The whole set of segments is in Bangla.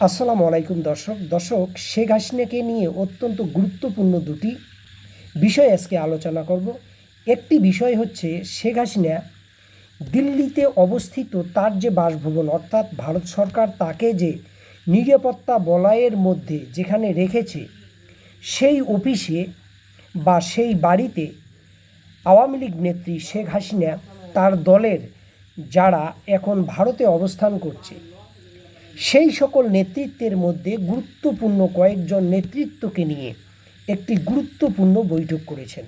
আসসালামু আলাইকুম দর্শক। দর্শক, শেখ হাসিনাকে নিয়ে অত্যন্ত গুরুত্বপূর্ণ দুটি বিষয় আজকে আলোচনা করব। একটি বিষয় হচ্ছে, শেখ হাসিনা দিল্লিতে অবস্থিত তার যে বাসভবন, অর্থাৎ ভারত সরকার তাকে যে নিরাপত্তা বলয়ের মধ্যে যেখানে রেখেছে, সেই অফিসে বা সেই বাড়িতে আওয়ামী লীগ নেত্রী শেখ হাসিনা তার দলের যারা এখন ভারতে অবস্থান করছে সেই সকল নেতৃত্বের মধ্যে গুরুত্বপূর্ণ কয়েকজন নেতৃত্বকে নিয়ে একটি গুরুত্বপূর্ণ বৈঠক করেছেন।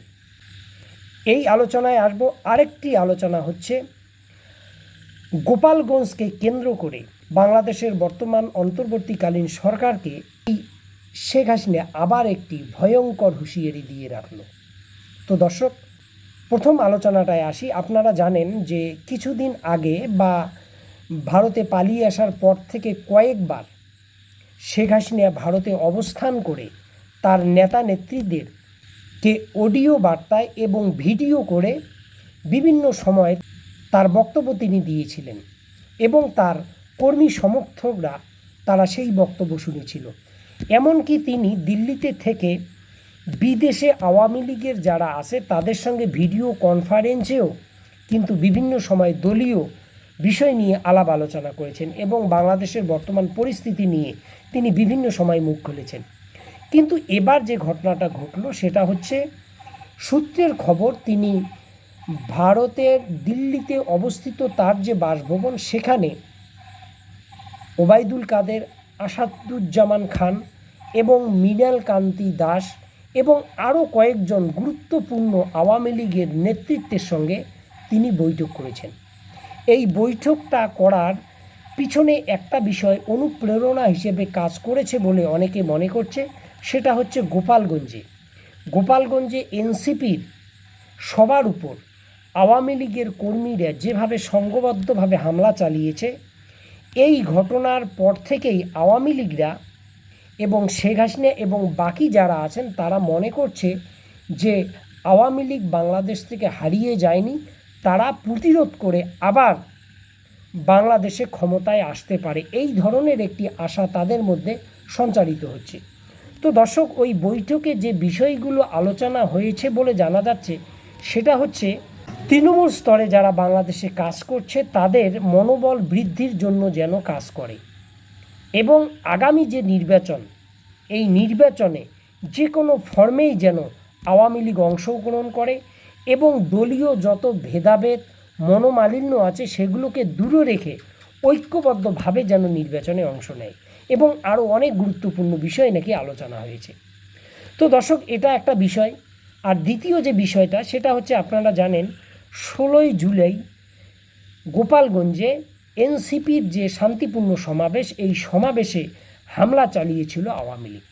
এই আলোচনায় আসব, আরেকটি আলোচনা হচ্ছে, গোপালগঞ্জকে কেন্দ্র করে বাংলাদেশের বর্তমান অন্তর্বর্তীকালীন সরকারকে এই শেখ হাসিনা আবার একটি ভয়ঙ্কর হুঁশিয়ারি দিয়ে রাখল। তো দর্শক, প্রথম আলোচনাটায় আসি। আপনারা জানেন যে কিছুদিন আগে বা ভারতে পালিয়ে আসার পর থেকে কয়েকবার শেখ হাসিনা ভারতে অবস্থান করে তার নেতা নেত্রীদের কে অডিও বার্তায় এবং ভিডিও করে বিভিন্ন সময় তার বক্তব্য তিনি দিয়েছিলেন এবং তার কর্মী সমর্থকরা তারা সেই বক্তব্য শুনেছিল। এমনকি তিনি দিল্লিতে থেকে বিদেশে আওয়ামী লীগের যারা আছে তাদের সঙ্গে ভিডিও কনফারেন্সেও কিন্তু বিভিন্ন সময় দলীয় বিষয় নিয়ে আলাপ আলোচনা করেছেন এবং বাংলাদেশের বর্তমান পরিস্থিতি নিয়ে তিনি বিভিন্ন সময় মুখ খুলেছেন। কিন্তু এবার যে ঘটনাটা ঘটলো সেটা হচ্ছে, সূত্রের খবর তিনি ভারতের দিল্লিতে অবস্থিত তার যে বাসভবন সেখানে ওবায়দুল কাদের, আসাদুজ্জামান খান এবং মৃণাল কান্তি দাস এবং আরও কয়েকজন গুরুত্বপূর্ণ আওয়ামী লীগের নেতৃত্বের সঙ্গে তিনি বৈঠক করেছেন। এই বৈঠকটা করার পিছনে একটা বিষয় অনুপ্রেরণা হিসেবে কাজ করেছে বলে অনেকে মনে করছে, সেটা হচ্ছে গোপালগঞ্জে। গোপালগঞ্জে এনসিপির সবার উপর আওয়ামী লীগের কর্মীরা যেভাবে সংঘবদ্ধভাবে হামলা চালিয়েছে, এই ঘটনার পর থেকেই আওয়ামী লীগরা এবং শেখ হাসিনা এবং বাকি যারা আছেন, তারা মনে করছে যে আওয়ামী লীগ বাংলাদেশ থেকে হারিয়ে যায়নি। তারা প্রতিরোধ করে আবার বাংলাদেশে ক্ষমতায় আসতে পারে। এই ধরনের একটি আশা তাদের মধ্যে সঞ্চারিত হচ্ছে। তো দর্শক, ওই বৈঠকে যে বিষয়গুলো আলোচনা হয়েছে বলে জানা যাচ্ছে, সেটা হচ্ছে তৃণমূল স্তরে যারা বাংলাদেশে কাজ করছে, তাদের মনোবল বৃদ্ধির জন্য যেন কাজ করে। এবং আগামী যে নির্বাচন, এই নির্বাচনে যে কোনো ফর্মেই যেন আওয়ামী লীগ অংশগ্রহণ করে এবং দলীয় যত ভেদাভেদ, মনোমালিন্য আছে, সেগুলোকে দূরে রেখে ঐক্যবদ্ধভাবে যেন নির্বাচনে অংশ নেয় এবং আরও অনেক গুরুত্বপূর্ণ বিষয় নাকি আলোচনা হয়েছে। তো দর্শক, এটা একটা বিষয়। আর দ্বিতীয় যে বিষয়টা, সেটা হচ্ছে আপনারা জানেন, ষোলোই জুলাই গোপালগঞ্জে এনসিপির যে শান্তিপূর্ণ সমাবেশ, এই সমাবেশে হামলা চালিয়েছিল আওয়ামী লীগ।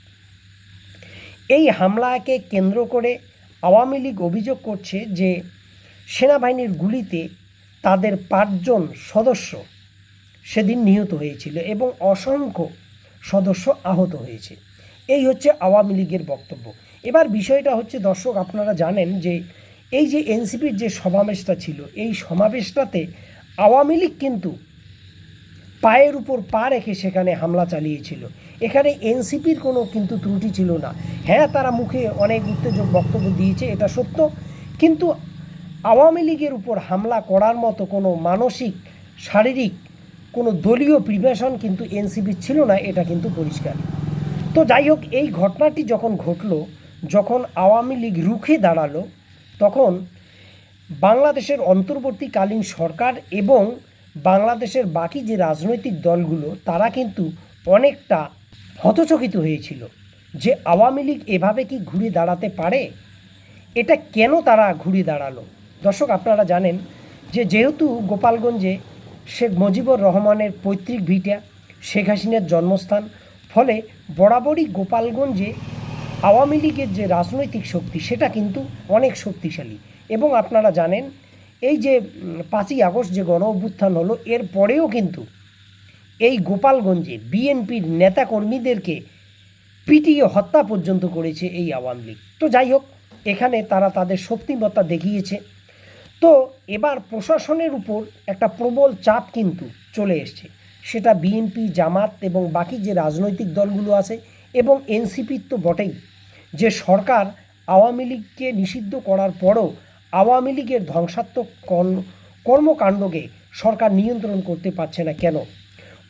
এই হামলাকে কেন্দ্র করে আওয়ামী লীগ অভিযোগ করছে যে সেনাবাহিনীর গুলিতে তাদের পাঁচজন সদস্য সেদিন নিহত হয়েছিল এবং অসংখ্য সদস্য আহত হয়েছে। এই হচ্ছে আওয়ামী লীগের বক্তব্য। এবার বিষয়টা হচ্ছে, দর্শক, আপনারা জানেন যে এই যে এনসিপির যে সমাবেশটা ছিল, এই সমাবেশটাতে আওয়ামী লীগ কিন্তু পায়ের উপর পা রেখে সেখানে হামলা চালিয়েছিল। এখানে এনসিপির কোনো কিন্তু ত্রুটি ছিল না। হ্যাঁ তারা মুখে অনেক উত্তেজক বক্তব্য দিয়েছে, এটা সত্য। কিন্তু আওয়ামী লীগের উপর হামলা করার মতো কোনো মানসিক, শারীরিক কোনো দলীয় প্রিভেশন কিন্তু এনসিপির ছিল না, এটা কিন্তু পরিষ্কার। তো যাই হোক, এই ঘটনাটি যখন ঘটলো, যখন আওয়ামী লীগ রুখে দাঁড়াল, তখন বাংলাদেশের অন্তর্বর্তীকালীন সরকার এবং বাংলাদেশের বাকি যে রাজনৈতিক দলগুলো, তারা কিন্তু অনেকটা হতচকিত হয়েছিল যে আওয়ামী লীগ এভাবে কি ঘুরে দাঁড়াতে পারে? এটা কেন তারা ঘুরে দাঁড়াল? দর্শক, আপনারা জানেন যে যেহেতু গোপালগঞ্জে শেখ মুজিবুর রহমানের পৈতৃক ভিটা, শেখ হাসিনার জন্মস্থান, ফলে বরাবরই গোপালগঞ্জে আওয়ামী লীগের যে রাজনৈতিক শক্তি, সেটা কিন্তু অনেক শক্তিশালী। এবং আপনারা জানেন, এই যে পাঁচই আগস্ট যে গণ অভ্যুত্থান হলো, এর পরেও কিন্তু এই গোপালগঞ্জে বিএনপির নেতাকর্মীদেরকে পিটিয়ে হত্যা পর্যন্ত করেছে এই আওয়ামী লীগ। তো যাই হোক, এখানে তারা তাদের শক্তিমত্তা দেখিয়েছে। তো এবার প্রশাসনের উপর একটা প্রবল চাপ কিন্তু চলে এসছে। সেটা বিএনপি, জামাত এবং বাকি যে রাজনৈতিক দলগুলো আছে এবং এনসিপির তো বটেই। যে সরকার আওয়ামী লীগকে নিষিদ্ধ করার পরও আওয়ামী লীগের ধ্বংসাত্মক কর্ম- কর্মকাণ্ডকে সরকার নিয়ন্ত্রণ করতে পারছে না কেন?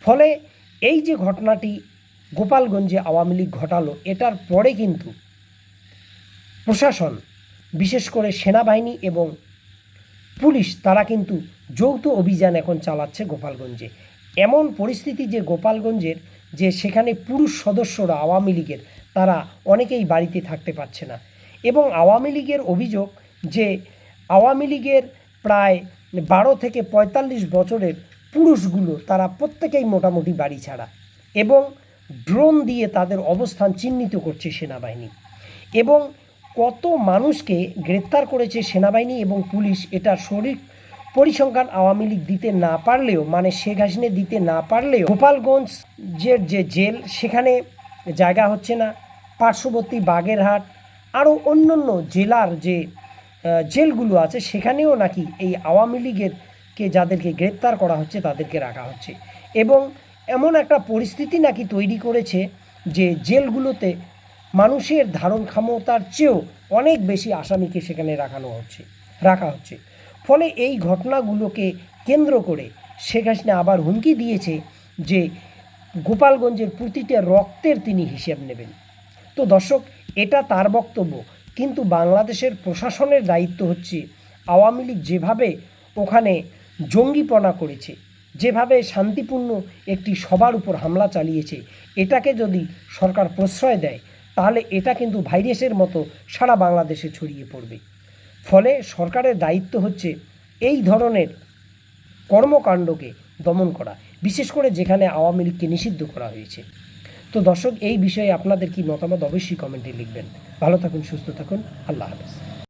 ফলে এই যে ঘটনাটি গোপালগঞ্জে আওয়ামী লীগ ঘটালো, এটার পরে কিন্তু প্রশাসন, বিশেষ করে সেনাবাহিনী এবং পুলিশ, তারা কিন্তু যৌথ অভিযান এখন চালাচ্ছে গোপালগঞ্জে। এমন পরিস্থিতি যে গোপালগঞ্জের, যে সেখানে পুরুষ সদস্যরা আওয়ামী লীগের, তারা অনেকেই বাড়িতে থাকতে পারছে না। এবং আওয়ামী লীগের অভিযোগ যে, আওয়ামী লীগের প্রায় বারো থেকে পঁয়তাল্লিশ বছরের পুরুষগুলো, তারা প্রত্যেকেই মোটামুটি বাড়ি ছাড়া এবং ড্রোন দিয়ে তাদের অবস্থান চিহ্নিত করছে সেনাবাহিনী এবং কত মানুষকে গ্রেপ্তার করেছে সেনাবাহিনী এবং পুলিশ এটার শরীর পরিসংখ্যান আওয়ামী লীগ দিতে না পারলেও মানে শেখ হাসিনা দিতে না পারলেও গোপালগঞ্জের যে জেল, সেখানে জায়গা হচ্ছে না। পার্শ্ববর্তী বাগেরহাট আরও অন্যান্য জেলার যে জেলগুলো আছে, সেখানেও নাকি এই আওয়ামী লীগের কে যাদেরকে গ্রেপ্তার করা হচ্ছে তাদেরকে রাখা হচ্ছে। এবং এমন একটা পরিস্থিতি নাকি তৈরি করেছে যে জেলগুলোতে মানুষের ধারণ ক্ষমতার চেয়েও অনেক বেশি আসামিকে সেখানে রাখানো হচ্ছে, রাখা হচ্ছে। ফলে এই ঘটনাগুলোকে কেন্দ্র করে শেখ হাসিনা আবার হুমকি দিয়েছে যে গোপালগঞ্জের প্রতিটা রক্তের তিনি হিসেব নেবেন। তো দর্শক, এটা তার বক্তব্য, কিন্তু বাংলাদেশের প্রশাসনের দায়িত্ব হচ্ছে আওয়ামী লীগ যেভাবে ওখানে জঙ্গিপনা করেছে। যেভাবে শান্তিপূর্ণ একটি সবার উপর হামলা চালিয়েছে, এটাকে যদি সরকার প্রশ্রয় দেয়, তাহলে এটা কিন্তু ভাইরাসের মতো সারা বাংলাদেশে ছড়িয়ে পড়বে। ফলে সরকারের দায়িত্ব হচ্ছে এই ধরনের কর্মকাণ্ডকে দমন করা, বিশেষ করে যেখানে আওয়ামী লীগকে নিষিদ্ধ করা হয়েছে। তো দর্শক, এই বিষয়ে আপনাদের কি মতামত অবশ্যই কমেন্টে লিখবেন। ভালো থাকুন, সুস্থ থাকুন। আল্লাহ হাফেজ।